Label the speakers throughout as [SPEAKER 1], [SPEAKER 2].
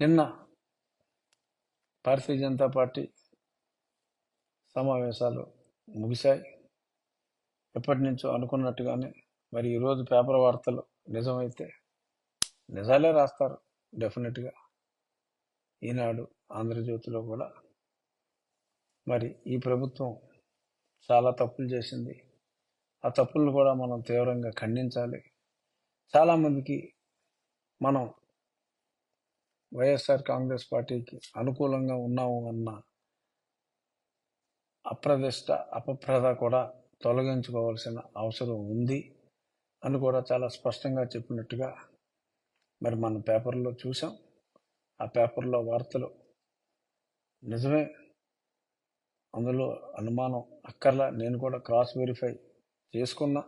[SPEAKER 1] నిన్న భారతీయ జనతా పార్టీ సమావేశాలు ముగిశాయి. ఎప్పటి నుంచో అనుకున్నట్టుగానే మరి ఈరోజు పేపర్ వార్తలు నిజమైతే నిజాలే రాస్తారు డెఫినెట్గా. ఈనాడు ఆంధ్రజ్యోతిలో కూడా మరి ఈ ప్రభుత్వం చాలా తప్పులు చేసింది. ఆ తప్పులను కూడా మనం తీవ్రంగా ఖండించాలి. చాలామందికి మనం వైఎస్ఆర్ కాంగ్రెస్ పార్టీకి అనుకూలంగా ఉన్నాము అన్న అప్రదిష్ట అపప్రద కూడా తొలగించుకోవాల్సిన అవసరం ఉంది అని కూడా చాలా స్పష్టంగా చెప్పినట్టుగా మరి మన పేపర్లో చూసాం ఆ పేపర్లో వార్తలు నిజమే. అందులో అనుమానం అక్కర్లా. నేను కూడా క్రాస్ వెరిఫై చేసుకున్నా.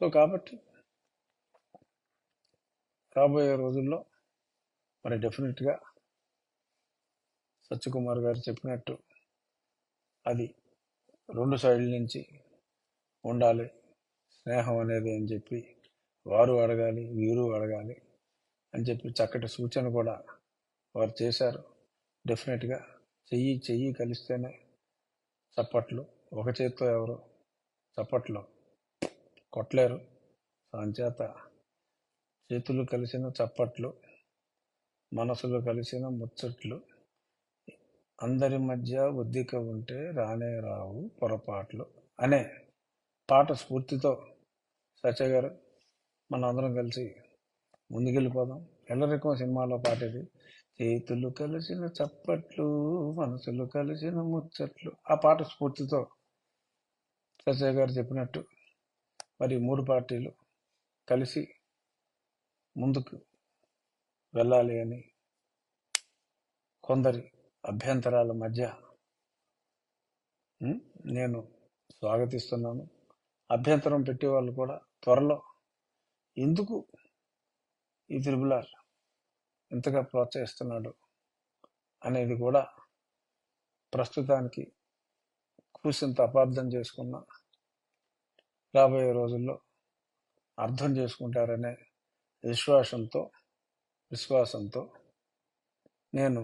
[SPEAKER 1] సో కాబట్టి రాబోయే రోజుల్లో మరి డెఫినెట్గా సత్యకుమార్ గారు చెప్పినట్టు అది రెండు సైడ్ల నుంచి ఉండాలి స్నేహం అనేది అని చెప్పి వారు అడగాలి వీరు అడగాలి అని చెప్పి చక్కటి సూచన కూడా వారు చేశారు. డెఫినెట్గా చెయ్యి చెయ్యి కలిస్తేనే చప్పట్లు ఒక చేత్తో ఎవరు చప్పట్లు కొట్టలేరు. దాని చేత చేతులు కలిసిన చప్పట్లు మనసులు కలిసిన ముచ్చట్లు. అందరి మధ్య ఉద్దిక ఉంటే రానే రావు పొరపాట్లు అనే పాట స్ఫూర్తితో సత్య గారు మనందరం కలిసి ముందుకెళ్ళిపోదాం. ఎల్లరికం సినిమాలో పాట ఇది. చేతులు కలిసిన చప్పట్లు మనసులు కలిసిన ముచ్చట్లు. ఆ పాట స్ఫూర్తితో సత్య గారు చెప్పినట్టు. మరి మూడు పార్టీలు కలిసి ముందుకు వెళ్ళాలి అని కొందరి అభ్యంతరాల మధ్య నేను స్వాగతిస్తున్నాను. అభ్యంతరం పెట్టే వాళ్ళు కూడా త్వరలో ఎందుకు ఈ త్రిబులార్ ఇంతగా ప్రోత్సహిస్తున్నాడు అనేది కూడా ప్రస్తుతానికి కూసింత అపార్థం చేసుకున్న రాబోయే రోజుల్లో అర్థం చేసుకుంటారనే విశ్వాసంతో విశ్వాసంతో నేను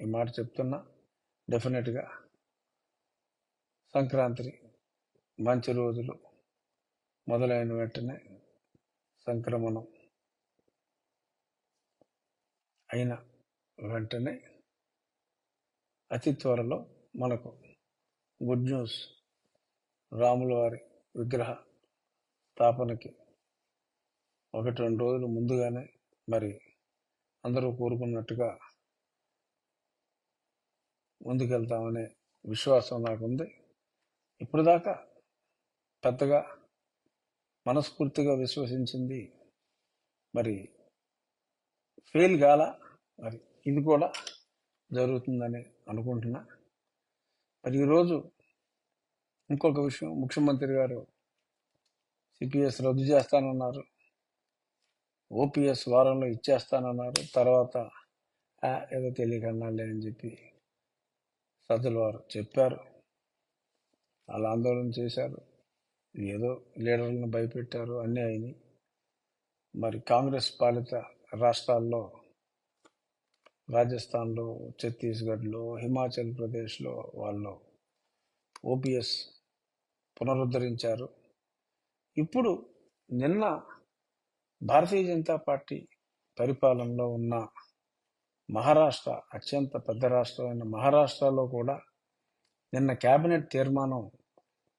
[SPEAKER 1] ఈ మాట చెప్తున్నా. డెఫినెట్గా సంక్రాంతి మంచి రోజులు మొదలైన వెంటనే సంక్రమణం అయిన వెంటనే అతి త్వరలో మనకు గుడ్ న్యూస్ రాముల వారి విగ్రహ స్థాపనకి ఒకటి రెండు రోజులు ముందుగానే మరి అందరూ కోరుకున్నట్టుగా ముందుకెళ్తామనే విశ్వాసం నాకుంది. ఇప్పుడు దాకా పెద్దగా మనస్ఫూర్తిగా విశ్వసించింది మరి ఫెయిల్ కాల మరి ఇది కూడా జరుగుతుందని అనుకుంటున్నా. మరి ఈరోజు ఇంకొక విషయం ముఖ్యమంత్రి గారు సిపిఎస్ రద్దు చేస్తానన్నారు. ఓపీఎస్ వారంలో ఇచ్చేస్తానన్నారు. తర్వాత ఏదో తెలియకన్నాలే అని చెప్పి సజ్జల వారు చెప్పారు. వాళ్ళు ఆందోళన చేశారు. ఏదో లీడర్లను భయపెట్టారు అన్నీ అయినాయి మరి కాంగ్రెస్ పాలిత రాష్ట్రాల్లో రాజస్థాన్లో ఛత్తీస్గఢ్లో హిమాచల్ ప్రదేశ్లో వాళ్ళు ఓపీఎస్ పునరుద్ధరించారు. ఇప్పుడు నిన్న భారతీయ జనతా పార్టీ పరిపాలనలో ఉన్న మహారాష్ట్ర అత్యంత పెద్ద రాష్ట్రమైన మహారాష్ట్రలో కూడా నిన్న కేబినెట్ తీర్మానం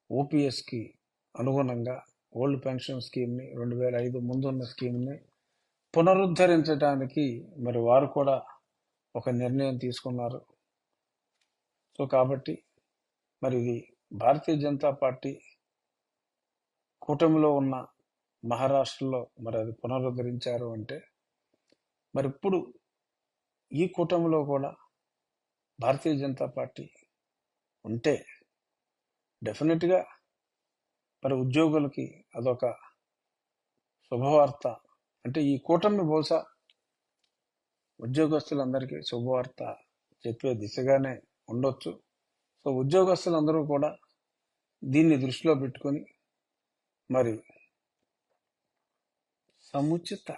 [SPEAKER 1] ఓపీఎస్కి అనుగుణంగా ఓల్డ్ పెన్షన్ స్కీమ్ని రెండు వేల ఐదు ముందున్న స్కీమ్ని పునరుద్ధరించడానికి మరి వారు కూడా ఒక నిర్ణయం తీసుకున్నారు. సో కాబట్టి మరి ఇది భారతీయ జనతా పార్టీ కూటమిలో ఉన్న మహారాష్ట్రలో మరి అది పునరుద్ధరించారు అంటే మరి ఇప్పుడు ఈ కూటమిలో కూడా భారతీయ జనతా పార్టీ ఉంటే డెఫినెట్గా మరి ఉద్యోగులకి అదొక శుభవార్త. అంటే ఈ కూటమి బహుశా ఉద్యోగస్తులందరికీ శుభవార్త చెప్పే దిశగానే ఉండొచ్చు. సో ఉద్యోగస్తులందరూ కూడా దీన్ని దృష్టిలో పెట్టుకొని మరి సముచిత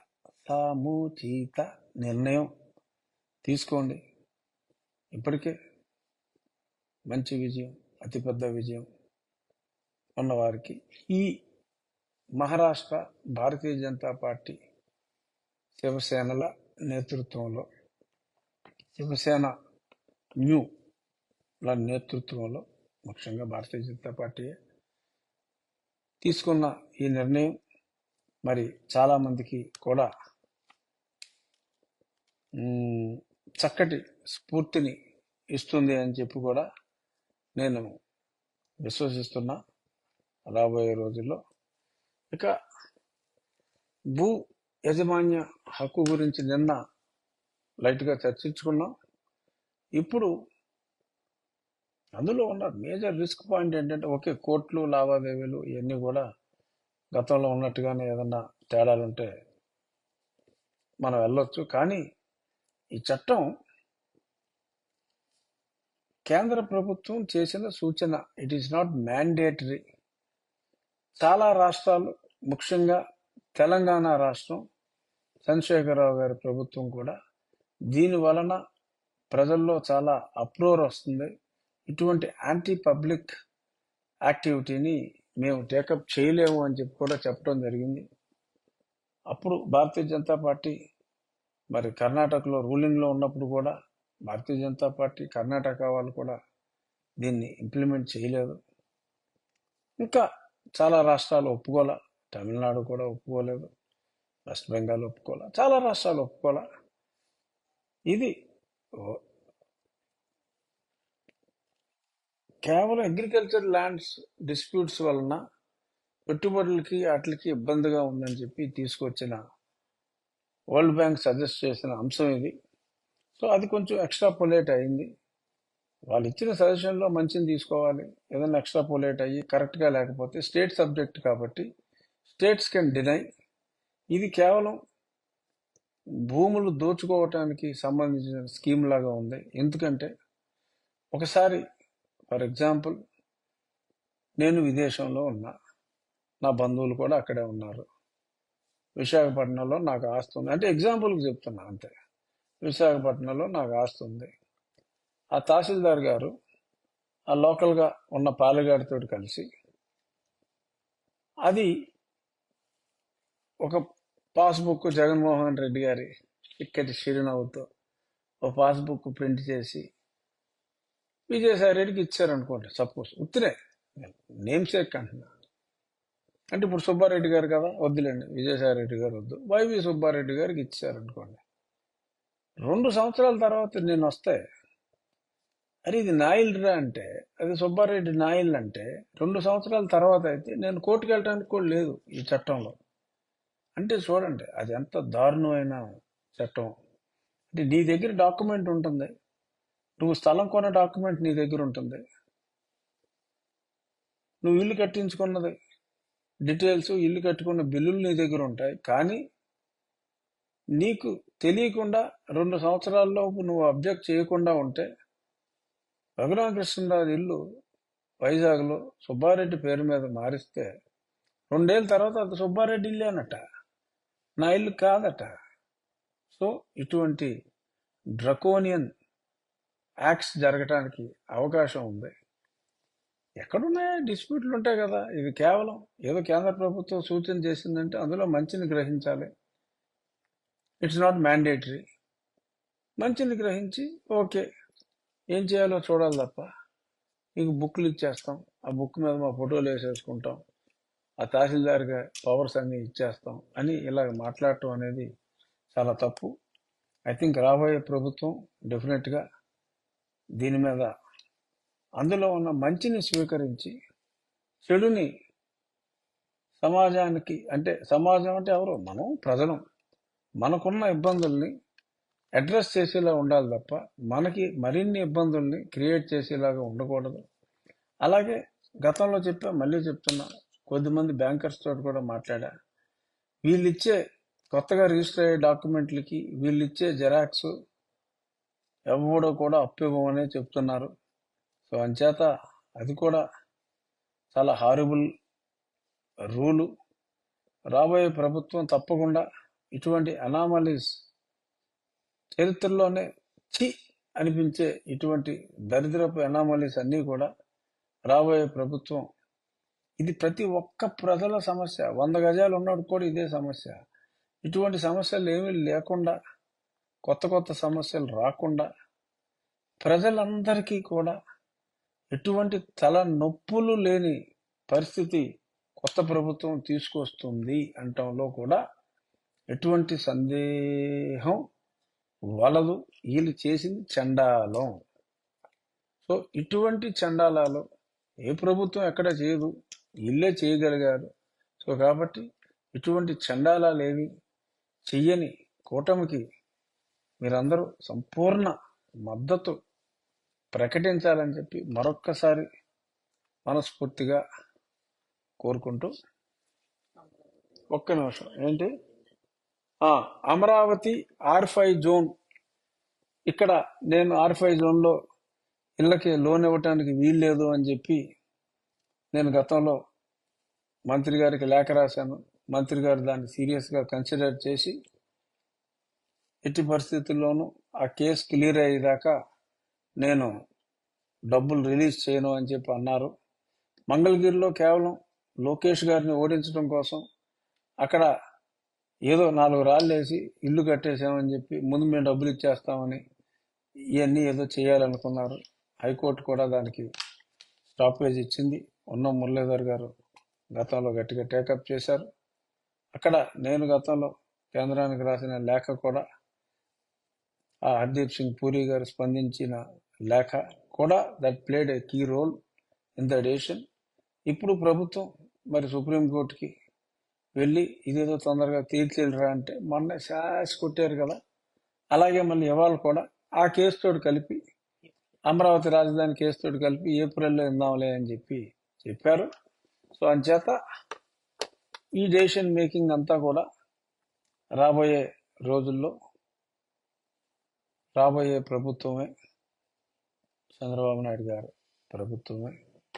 [SPEAKER 1] సముచిత నిర్ణయం తీసుకోండి. ఇప్పటికే మంచి విజయం అతిపెద్ద విజయం ఉన్నవారికి ఈ మహారాష్ట్ర భారతీయ జనతా పార్టీ శివసేనల నేతృత్వంలో శివసేన న్యూల నేతృత్వంలో ముఖ్యంగా భారతీయ జనతా పార్టీ తీసుకున్న ఈ నిర్ణయం మరి చాలామందికి కూడా చక్కటి స్ఫూర్తిని ఇస్తుంది అని చెప్పి కూడా నేను విశ్వసిస్తున్నా రాబోయే రోజుల్లో. ఇక భూ యాజమాన్య హక్కు గురించి నిన్న లైట్గా చర్చించుకున్నాం. ఇప్పుడు అందులో ఉన్న మేజర్ రిస్క్ పాయింట్ ఏంటంటే ఒకే కోర్టులు లావాదేవీలు ఇవన్నీ కూడా గతంలో ఉన్నట్టుగానే ఏదన్నా తేడాలు ఉంటే మనం వెళ్ళొచ్చు. కానీ ఈ చట్టం కేంద్ర ప్రభుత్వం చేసిన సూచన ఇట్ ఈస్ నాట్ మ్యాండేటరీ చాలా రాష్ట్రాలు ముఖ్యంగా తెలంగాణ రాష్ట్రం చంద్రశేఖరరావు గారి ప్రభుత్వం కూడా దీని వలన ప్రజల్లో చాలా అప్రోర్ వస్తుంది. ఇటువంటి యాంటీ పబ్లిక్ యాక్టివిటీని మేము టేకప్ చేయలేము అని చెప్పి కూడా చెప్పడం జరిగింది. అప్పుడు భారతీయ జనతా పార్టీ మరి కర్ణాటకలో రూలింగ్లో ఉన్నప్పుడు కూడా భారతీయ జనతా పార్టీ కర్ణాటక వాళ్ళు కూడా దీన్ని ఇంప్లిమెంట్ చేయలేదు. ఇంకా చాలా రాష్ట్రాలు ఒప్పుకోలే. తమిళనాడు కూడా ఒప్పుకోలేదు. వెస్ట్ బెంగాల్ ఒప్పుకోలే. చాలా రాష్ట్రాలు ఒప్పుకోలే. ఇది కేవలం అగ్రికల్చర్ ల్యాండ్స్ డిస్ప్యూట్స్ వలన పెట్టుబడులకి వాటికి ఇబ్బందిగా ఉందని చెప్పి తీసుకొచ్చిన వరల్డ్ బ్యాంక్ సజెస్ట్ చేసిన అంశం ఇది. సో అది కొంచెం ఎక్స్ట్రా పొలేట్ అయింది. వాళ్ళు ఇచ్చిన సజెషన్లో మంచిని తీసుకోవాలి. ఏదైనా ఎక్స్ట్రా పొలేట్ అయ్యి కరెక్ట్గా లేకపోతే స్టేట్ సబ్జెక్ట్ కాబట్టి స్టేట్స్ కెన్ డినై ఇది కేవలం భూములు దోచుకోవటానికి సంబంధించిన స్కీమ్ లాగా ఉంది. ఎందుకంటే ఒకసారి ఫర్ ఎగ్జాంపుల్ నేను విదేశంలో ఉన్నా. నా బంధువులు కూడా అక్కడే ఉన్నారు. విశాఖపట్నంలో నాకు ఆస్తి ఉంది. అంటే ఎగ్జాంపుల్కి చెప్తున్నా అంతే. విశాఖపట్నంలో నాకు ఆస్తి ఉంది. ఆ తహసీల్దార్ గారు ఆ లోకల్గా ఉన్న పాలెగాడితో కలిసి అది ఒక పాస్బుక్ జగన్మోహన్ రెడ్డి గారి ఇక్కడి చిరునవ్వుతో ఒక పాస్బుక్ ప్రింట్ చేసి విజయసాయి రెడ్డికి ఇచ్చారనుకోండి సపోజ్ ఉత్తినే. నేమ్ సేక్ అంటున్నా. అంటే ఇప్పుడు సుబ్బారెడ్డి గారు కదా వద్దులేండి. విజయసాయి రెడ్డి గారు వద్దు. వైవి సుబ్బారెడ్డి గారికి ఇచ్చారనుకోండి. రెండు సంవత్సరాల తర్వాత నేను వస్తే అరే ఇది నాయిల్రా అంటే అది సుబ్బారెడ్డి నాయిల్ అంటే రెండు సంవత్సరాల తర్వాత అయితే నేను కోర్టుకు వెళ్ళడానికి కూడా లేదు ఈ చట్టంలో. అంటే చూడండి అది ఎంత దారుణమైన చట్టం. అంటే నీ దగ్గర డాక్యుమెంట్ ఉంటుంది. నువ్వు స్థలం కొన్న డాక్యుమెంట్ నీ దగ్గర ఉంటుంది. నువ్వు ఇల్లు కట్టించుకున్నది. డీటెయిల్స్ ఇల్లు కట్టుకున్న బిల్లులు నీ దగ్గర ఉంటాయి. కానీ నీకు తెలియకుండా రెండు సంవత్సరాల్లోపు నువ్వు అబ్జెక్ట్ చేయకుండా ఉంటే రఘురామకృష్ణరాజు ఇల్లు వైజాగ్లో సుబ్బారెడ్డి పేరు మీద మారిస్తే రెండేళ్ళ తర్వాత అది సుబ్బారెడ్డి ఇల్లు అనట నా ఇల్లు కాదట. సో ఇటువంటి డ్రకోనియన్ యాక్ట్స్ జరగటానికి అవకాశం ఉంది. ఎక్కడున్నాయి డిస్ప్యూట్లు ఉంటాయి కదా. ఇది కేవలం ఏదో కేంద్ర ప్రభుత్వం సూచన చేసిందంటే అందులో మంచిని గ్రహించాలి. ఇట్స్ నాట్ మ్యాండేటరీ మంచిని గ్రహించి ఓకే. ఏం చేయాలో చూడాలి తప్ప. మీకు బుక్లు ఇచ్చేస్తాం. ఆ బుక్ మీద మా ఫోటోలు వేసేసుకుంటాం. ఆ తహసీల్దార్గా పవర్స్ అన్నీ ఇచ్చేస్తాం అని ఇలా మాట్లాడటం అనేది చాలా తప్పు. ఐ థింక్ రాబోయే ప్రభుత్వం డెఫినెట్గా దీని మీద అందులో ఉన్న మంచిని స్వీకరించి చెడుని సమాజానికి అంటే సమాజం అంటే ఎవరు? మనం ప్రజలు. మనకున్న ఇబ్బందుల్ని అడ్రస్ చేసేలా ఉండాలి తప్ప మనకి మరిన్ని ఇబ్బందుల్ని క్రియేట్ చేసేలాగా ఉండకూడదు. అలాగే గతంలో చెప్పా మళ్ళీ చెప్తున్నా కొద్దిమంది బ్యాంకర్స్ తోటి కూడా మాట్లాడా. వీళ్ళిచ్చే కొత్తగా రిజిస్టర్ అయ్యే డాక్యుమెంట్లకి వీళ్ళిచ్చే జెరాక్స్ ఎవడో కూడా అప్పు చెప్తున్నారు. సో అంచేత అది కూడా చాలా హారబుల్ రూలు రాబోయే ప్రభుత్వం తప్పకుండా ఇటువంటి అనామలీస్ చరిత్రలోనే చి అనిపించే ఇటువంటి దరిద్రపు అనామలీస్ అన్నీ కూడా రాబోయే ప్రభుత్వం ఇది ప్రతి ఒక్క ప్రజల సమస్య. వంద గజాలు ఉన్నాడు కూడా ఇదే సమస్య. ఇటువంటి సమస్యలు ఏమీ లేకుండా కొత్త కొత్త సమస్యలు రాకుండా ప్రజలందరికీ కూడా ఎటువంటి తల నొప్పులు లేని పరిస్థితి కొత్త ప్రభుత్వం తీసుకొస్తుంది అంటంలో కూడా ఎటువంటి సందేహం వలదు. వీళ్ళు చేసింది చండాలం. సో ఇటువంటి చండాలాలు ఏ ప్రభుత్వం ఎక్కడ చేయదు. వీళ్ళే చేయగలిగారు. సో కాబట్టి ఇటువంటి చండాలాలు ఏవి చెయ్యని కూటమికి మీరందరూ సంపూర్ణ మద్దతు ప్రకటించాలని చెప్పి మరొక్కసారి మనస్ఫూర్తిగా కోరుకుంటూ ఒక్క నిమిషం. ఏంటి? Amaravati R five zone. ఇక్కడ నేను ఆర్ ఫైవ్ జోన్లో ఇళ్ళకి లోన్ ఇవ్వటానికి వీల్లేదు అని చెప్పి నేను గతంలో మంత్రి గారికి లేఖ రాశాను. మంత్రి గారు దాన్ని సీరియస్గా కన్సిడర్ చేసి ఎట్టి పరిస్థితుల్లోనూ ఆ కేసు క్లియర్ అయ్యేదాకా నేను డబ్బులు రిలీజ్ చేయను అని చెప్పి అన్నారు. మంగళగిరిలో కేవలం లోకేష్ గారిని ఓడించడం కోసం అక్కడ ఏదో నాలుగు రాళ్ళు వేసి ఇల్లు కట్టేసామని చెప్పి ముందు మేము డబ్బులు ఇచ్చేస్తామని ఇవన్నీ ఏదో చేయాలనుకున్నారు. హైకోర్టు కూడా దానికి స్టాపేజ్ ఇచ్చింది. ఉన్న మురళీధర్ గారు గతంలో గట్టిగా టేకప్ చేశారు. అక్కడ నేను గతంలో కేంద్రానికి రాసిన లేఖ కూడా ఆ హర్దీప్ సింగ్ పూరి గారు స్పందించిన లేఖ కూడా that played a key role in the decision ఇప్పుడు ప్రభుత్వం మరి సుప్రీంకోర్టుకి వెళ్ళి ఇదేదో తొందరగా తీర్చిరా అంటే మొన్న శాస్ కొట్టారు కదా. అలాగే మళ్ళీ ఇవాళ కూడా ఆ కేసుతోటి కలిపి అమరావతి రాజధాని కేసుతోటి కలిపి ఏప్రిల్లో ఇందాంలే అని చెప్పి చెప్పారు. సో అంచేత ఈ డెసిషన్ మేకింగ్ అంతా కూడా రాబోయే రోజుల్లో రాబోయే ప్రభుత్వమే చంద్రబాబు నాయుడు గారు ప్రభుత్వమే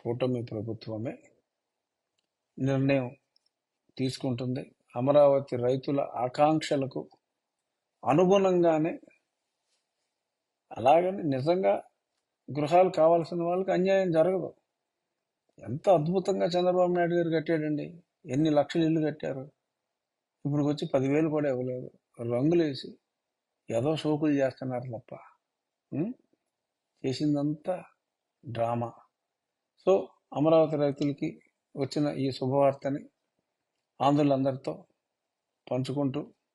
[SPEAKER 1] కూటమి ప్రభుత్వమే నిర్ణయం తీసుకుంటుంది. అమరావతి రైతుల ఆకాంక్షలకు అనుగుణంగానే అలాగని నిజంగా గృహాలు కావాల్సిన వాళ్ళకి అన్యాయం జరగదు. ఎంత అద్భుతంగా చంద్రబాబు నాయుడు గారు కట్టాడండి. ఎన్ని లక్షలు ఇల్లు కట్టారు. ఇప్పుడు వచ్చి పదివేలు కూడా ఇవ్వలేదు. రంగులు వేసి ఏదో సోకులు చేస్తున్నారు తప్ప చేసిందంతా డ్రామా. సో అమరావతి రైతులకి వచ్చిన ఈ శుభవార్తని ఆంధ్రులందరితో పంచుకుంటూ